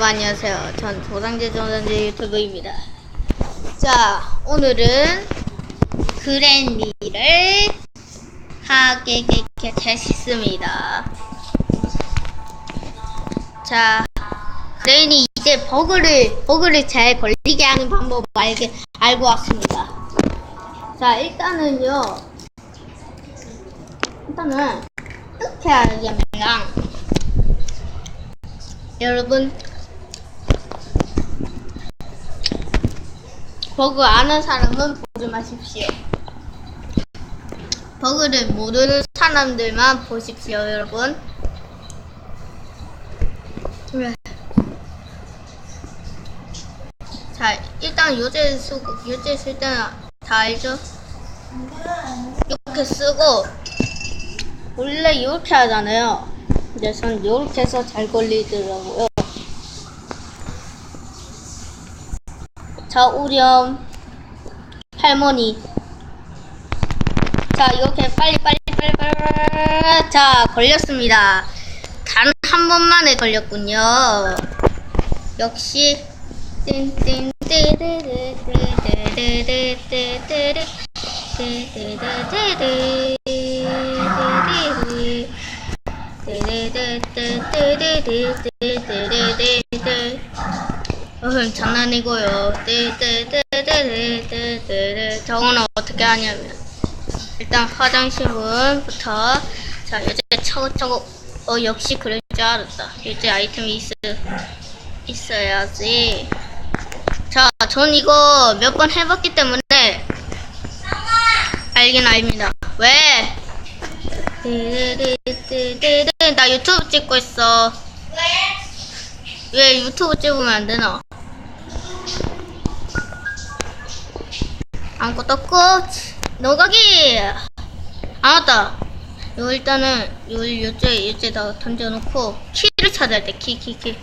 여러분 안녕하세요. 전 도상제 전전제 유튜브입니다. 자, 오늘은 그랜리를 하게 됐습니다. 자, 레인이 이제 버그를 버그를 잘 걸리게 하는 방법 알게 알고 왔습니다. 자, 일단은요. 일단은 이렇게 하려면 여러분 버그 아는 사람은 보지 마십시오. 버그를 모르는 사람들만 보십시오, 여러분. 네. 자, 일단 요새 쓰고 요새 쓸 때는 다 알죠? 이렇게 쓰고 원래 이렇게 하잖아요. 근데 전 이렇게 해서 잘 걸리더라고요. 자, 우렴 할머니. 자, 이렇게 빨리 빨리 빨리 빨리 빨리 자, 걸렸습니다. 단 한 번만에 걸렸군요. 역시 어흥 장난이고요. 띠르르르르르르르 저거는 어떻게 하냐면 일단 화장실 문부터 자 이제 차고차고 어 역시 그럴 줄 알았다. 이제 아이템이 있어 있어야지. 자, 전 이거 몇 번 해봤기 때문에 알긴 압니다. 왜? 나 유튜브 찍고 있어. 왜 유튜브 찍으면 안 되나? 아무것도 없고 노가기. 아 맞다. 요 일단은 요 요째 요째다 던져놓고 키를 찾아야 돼. 키키 키.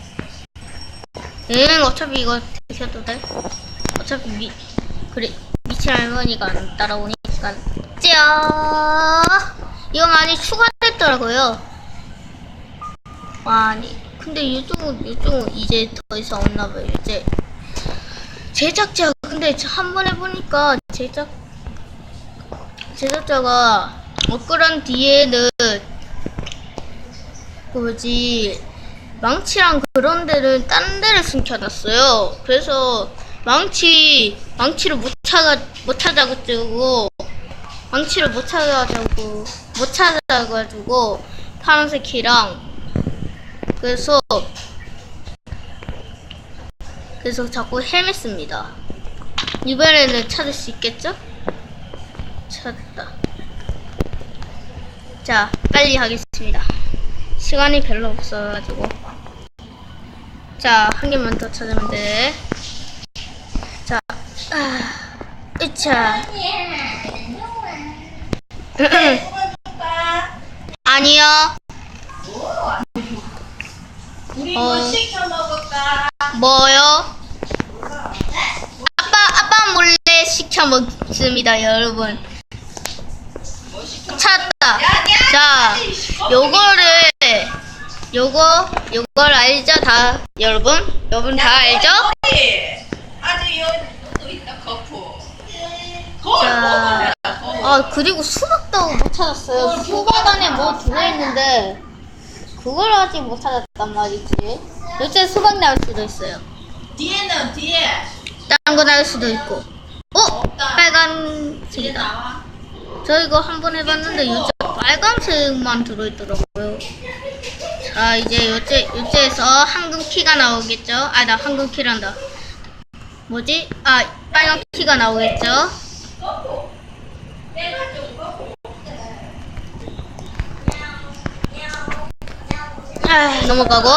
응 어차피 이거 드셔도 돼. 어차피 미 그래 미친 할머니가 안 따라오니까 짜 이거 많이 추가됐더라고요. 아니 근데 요즘 요즘 이제 더 이상 없나 봐요. 이제 제작자 근데 한 번 해보니까 제작 제작자가 업그란 뒤에는 그 뭐지 망치랑 그런 데는 딴 데를 숨겨놨어요. 그래서 망치 망치를 못 찾아 못 찾아가지고 망치를 못 찾아가지고 못 찾아가지고 파란색 키랑 그래서 그래서 자꾸 헤맸습니다. 이번에는 찾을 수 있겠죠? 찾았다. 자, 빨리 하겠습니다. 시간이 별로 없어가지고. 자, 한 개만 더 찾으면 돼. 자, 아, 으차. 아니요. 우리 어. 뭐 시켜 먹을까? 뭐요? 아빠, 아빠 몰래 시켜 먹습니다, 여러분. 야, 자, 요거를, 요거, 요걸 알죠? 다, 여러분? 여러분 다 알죠? 자. 아, 그리고 수박도 못 찾았어요. 수박 안에 뭐 들어있는데, 그걸 아직 못 찾았단 말이지. 요새 수박 나올 수도 있어요. 뒤에는 뒤에. 딴거 나올 수도 있고. 빨간색이다. 저 이거 한 번 해봤는데 요새 빨간색만 들어있더라고요. 자 이제 요째 요째에서 황금 키가 나오겠죠? 아 나 황금 키란다. 뭐지? 아 빨간 키가 나오겠죠? 아, 넘어가고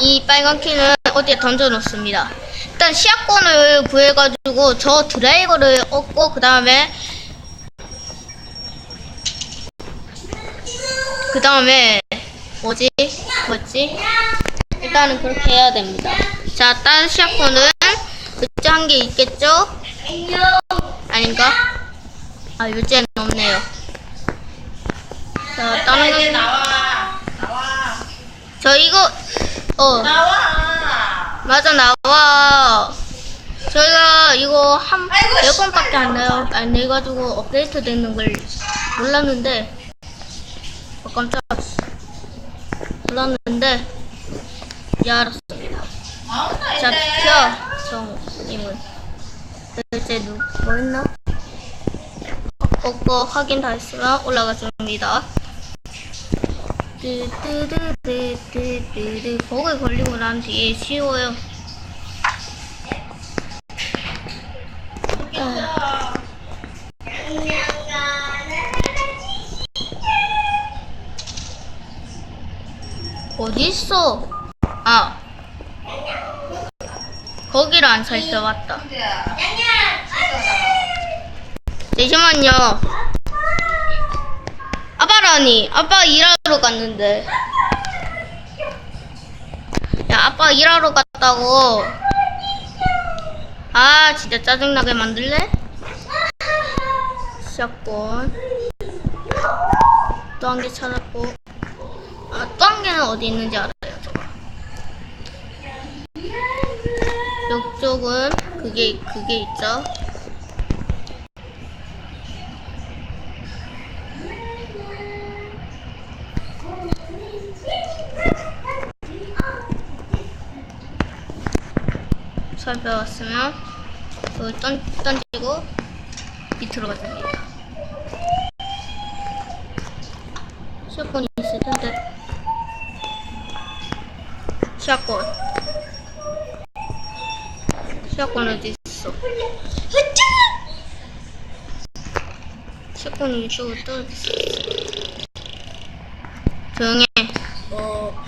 이 빨간 키는 어디에 던져놓습니다. 일단 시야권을 구해가지고 저 드라이버를 얻고 그 다음에 그 다음에 뭐지? 뭐지? 일단은 그렇게 해야 됩니다. 자, 다른 시야권은 그쪽 한개 있겠죠? 아닌가? 아, 요새는 없네요. 자, 다른. 저 이거 어 나와. 맞아 나와. 저희가 이거 한 아이고, 몇 씨발. 번밖에 안 내요. 안 내가지고 업데이트 되는 걸 몰랐는데. 어, 깜짝. 몰랐는데. 예, 알았습니다. 자. 비켜. 정님은. 이제 누, 뭐 했나? 그거 확인 다 했으면 올라가 줍니다. 뜨뜨뜨뜨뜨뜨 거기 걸리고 난 뒤에 쉬워요. 아, 어디 있어? 아, 거기를 안 살펴봤다. 잠시만요. 아빠라니, 아빠 일하러 갔는데. 야, 아빠 일하러 갔다고. 아, 진짜 짜증나게 만들래? 샷건. 또한 개 찾았고. 아, 또 한 개는 어디 있는지 알아요, 저거. 이쪽은 그게, 그게 있죠. 살펴봤으면 이걸 던, 던지고 밑으로 가줍니다. 샷건이 있을 텐데 샷건 샷건 어디 있어? 샷건이 이쪽으로 떨어졌어. 조용해. 어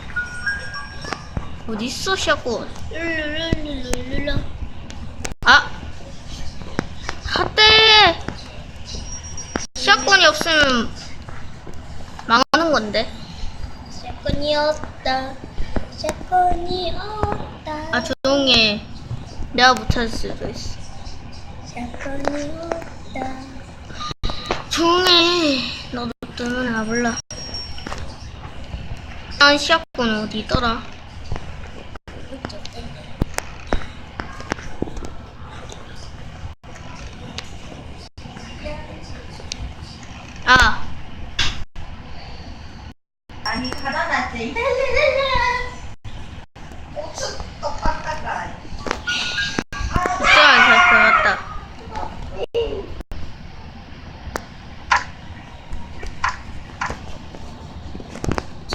어디 있어? 룰루루루루루루. 아! 핫대! 샷건이 없으면 망하는 건데. 샷건이 없다. 샷건이 없다. 아, 조용해. 내가 못 찾을 수도 있어. 샷건이 없다. 조용해. 너도 때문에 나 몰라. 난 샷건 어디 있더라? 아, 아니 가다 놨지. 고추 똑바닥가. 그쪽은 잘 들었다.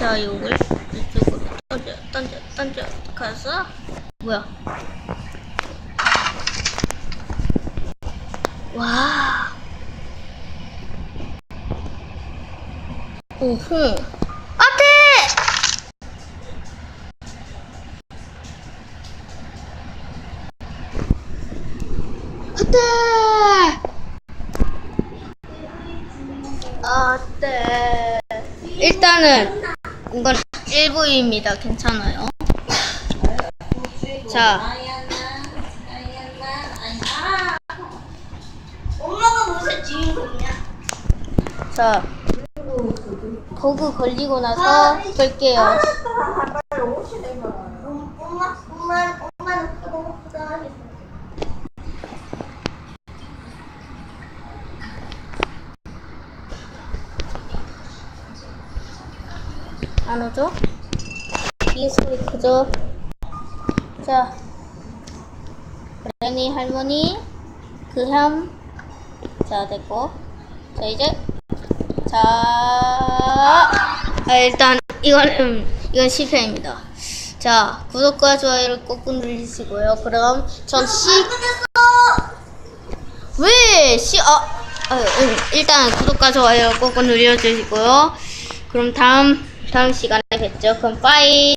자, 이걸 이쪽으로 던져, 던져, 던져, 가서 뭐야? 와. 오호. 안돼! 안돼. 일단은 이건 1부입니다. 괜찮아요. 자, 엄마가 무슨 주인공이야? 자. 버그 걸리고 나서 볼게요. 엄마, 엄마, 엄마는 너무 부담하겠어. 안 오죠? 이 소리 크죠? 자, 그레니 할머니, 그햄, 자 됐고, 자 이제, 자, 아, 일단 이거는 이건 실패입니다. 자, 구독과 좋아요를 꼭 누르시고요. 그럼 전 시, 왜 시, 어, 아, 음, 일단 구독과 좋아요 꼭 눌러주시고요. 그럼 다음 다음 시간에 뵙죠. 그럼 빠이.